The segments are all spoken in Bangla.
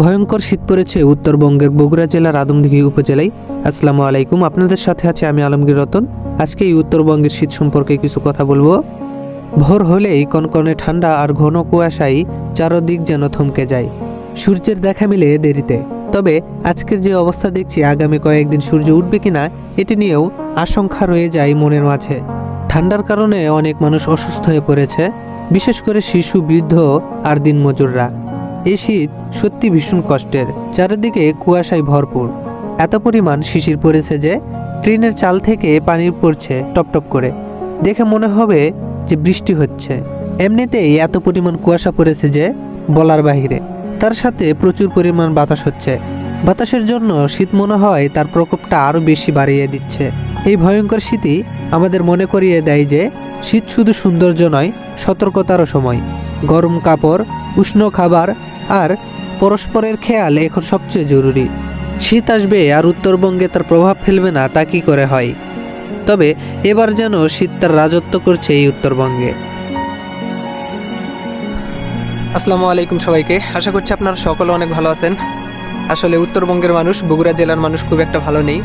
ভয়ঙ্কর শীত পড়েছে উত্তরবঙ্গের বগুড়া জেলার আদমদিঘি উপজেলায়। আসসালামু আলাইকুম, আপনাদের সাথে আছে আমি আলমগীর রতন। আজকে এই উত্তরবঙ্গের শীত সম্পর্কে কিছু কথা বলব। ভোর হলেই কনকনে ঠান্ডা আর ঘন কুয়াশায় চারদিক যেন থমকে যায়। সূর্যের দেখা মিলে দেরিতে। তবে আজকের যে অবস্থা দেখছি, আগামী কয়েকদিন সূর্য উঠবে কিনা, এটি নিয়েও আশঙ্কা রয়ে যায় মনের মাঝে। ঠান্ডার কারণে অনেক মানুষ অসুস্থ হয়ে পড়েছে, বিশেষ করে শিশু, বৃদ্ধ আর দিনমজুররা। এই শীত সত্যি ভীষণ কষ্টের, চারিদিকে কুয়াশায় ভরপুর। এত পরিমাণ শিশির পড়েছে যে, ট্রেনের চাল থেকে পানি পড়ছে টপটপ করে। দেখে মনে হবে যে বৃষ্টি হচ্ছে। এমনিতেই এত পরিমাণ কুয়াশা পড়েছে যে, বলার বাহিরে। তার সাথে প্রচুর পরিমাণ বাতাস হচ্ছে। বাতাসের জন্য শীত মনে হয় তার প্রকোপটা আরও বেশি বাড়িয়ে দিচ্ছে। এই ভয়ঙ্কর শীতই আমাদের মনে করিয়ে দেয় যে, শীত শুধু সৌন্দর্য নয়, সতর্কতারও সময়। গরম কাপড়, উষ্ণ খাবার আর পরস্পরের খেয়াল এখন সবচেয়ে জরুরি। শীত আসবে আর উত্তরবঙ্গে তার প্রভাব ফেলবে না, তা কি করে হয়? তবে এবার যেন শীত তার রাজত্ব করছে এই উত্তরবঙ্গে। আসসালামু আলাইকুম সবাইকে। আশা করছি আপনারা সকলে অনেক ভালো আছেন। আসলে উত্তরবঙ্গের মানুষ, বগুড়া জেলার মানুষ খুব একটা ভালো নেই।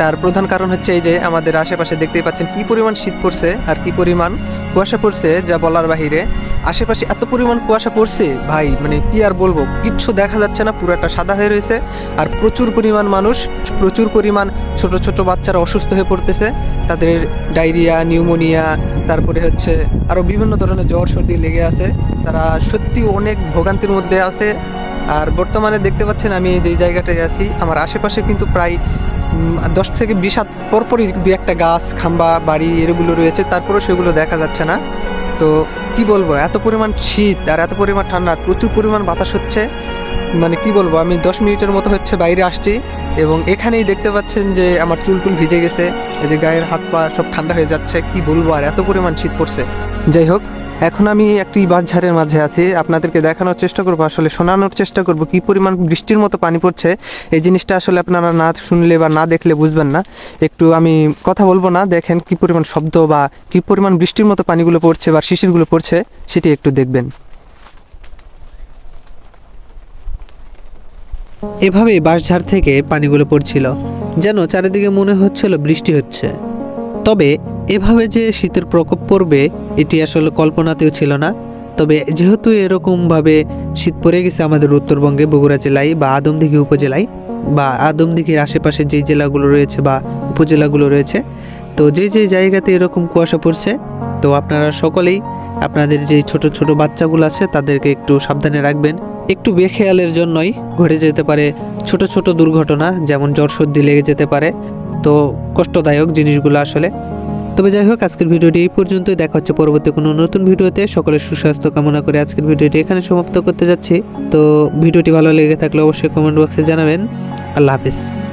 তার প্রধান কারণ হচ্ছে এই যে আমাদের আশেপাশে দেখতেই পাচ্ছেন কি পরিমাণ শীত পড়ছে আর কি পরিমাণ কুয়াশা পড়ছে, যা বলার বাহিরে। আশেপাশে এত পরিমাণ কুয়াশা পড়ছে, ভাই মানে কি আর বলব? কিচ্ছু দেখা যাচ্ছে না, পুরোটা সাদা হয়ে রয়েছে। আর প্রচুর পরিমাণ মানুষ, প্রচুর পরিমাণ ছোট ছোট বাচ্চারা অসুস্থ হয়ে পড়তেছে। তাদের ডায়রিয়া, নিউমোনিয়া, তারপরে হচ্ছে আরও বিভিন্ন ধরনের জ্বর সর্দি লেগে আছে। তারা সত্যি অনেক ভোগান্তির মধ্যে আছে। আর বর্তমানে দেখতে পাচ্ছেন আমি যে জায়গাটায় আছি, আমার আশেপাশে কিন্তু প্রায় দশ থেকে বিশ হাত পরপরই দু একটা গাছ, খাম্বা, বাড়ি এগুলো রয়েছে, তারপরেও সেগুলো দেখা যাচ্ছে না। তো কি বলব, এত পরিমাণ শীত আর এত পরিমাণ ঠান্ডা, প্রচুর পরিমাণ বাতাস হচ্ছে। মানে কি বলব, আমি দশ মিনিটের মতো হচ্ছে বাইরে আসছি এবং এখানেই দেখতে পাচ্ছেন যে আমার চুল টুল ভিজে গেছে, এই যে গায়ের হাত পা সব ঠান্ডা হয়ে যাচ্ছে, কি বলব আর এত পরিমাণ শীত পড়ছে। যাই হোক এখন আমি একটি বাঁশঝাড়ের মাঝে আছি। আপনাদেরকে দেখানোর চেষ্টা করব, আসলে শোনানোর চেষ্টা করব কি পরিমাণ বৃষ্টির মতো পানি পড়ছে। এই জিনিসটা আসলে আপনারা না শুনলে বা না দেখলে বুঝবেন না। একটু আমি কথা বলব না, দেখেন কি পরিমাণ শব্দ বা কি পরিমাণ বৃষ্টির মতো পানিগুলো পড়ছে বা শিশিরগুলো পড়ছে, সেটি একটু দেখবেন। এভাবে বাঁশঝাড় থেকে পানিগুলো পড়ছিল। যেন চারিদিকে মনে হচ্ছিল বৃষ্টি হচ্ছে। তবে এভাবে যে শীতের প্রকোপ পড়বে, এটি আসলে কল্পনাতেও ছিল না। তবে যেহেতু এরকমভাবে শীত পড়ে গেছে আমাদের উত্তরবঙ্গে, বগুড়া জেলায় বা আদমদিঘি উপজেলায় বা আদমদিঘির আশেপাশে যে জেলাগুলো রয়েছে বা উপজেলাগুলো রয়েছে, তো যে যে জায়গাতে এরকম কুয়াশা পড়ছে, তো আপনারা সকলেই আপনাদের যে ছোট ছোট বাচ্চাগুলো আছে, তাদেরকে একটু সাবধানে রাখবেন। একটু বেখেয়ালের জন্যই ঘটে যেতে পারে ছোট ছোট দুর্ঘটনা, যেমন জ্বর সর্দি লেগে যেতে পারে তো কষ্টদায়ক জিনিসগুলো আসলে। তবে যাই হোক, আজকের ভিডিওটি এই পর্যন্তই। দেখা হচ্ছে পরবর্তী কোনো নতুন ভিডিওতে। সকলের সুস্বাস্থ্য কামনা করে আজকের ভিডিওটি এখানে সমাপ্ত করতে যাচ্ছি। তো ভিডিওটি ভালো লেগে থাকলে অবশ্যই কমেন্ট বক্সে জানাবেন। আল্লাহ হাফিজ।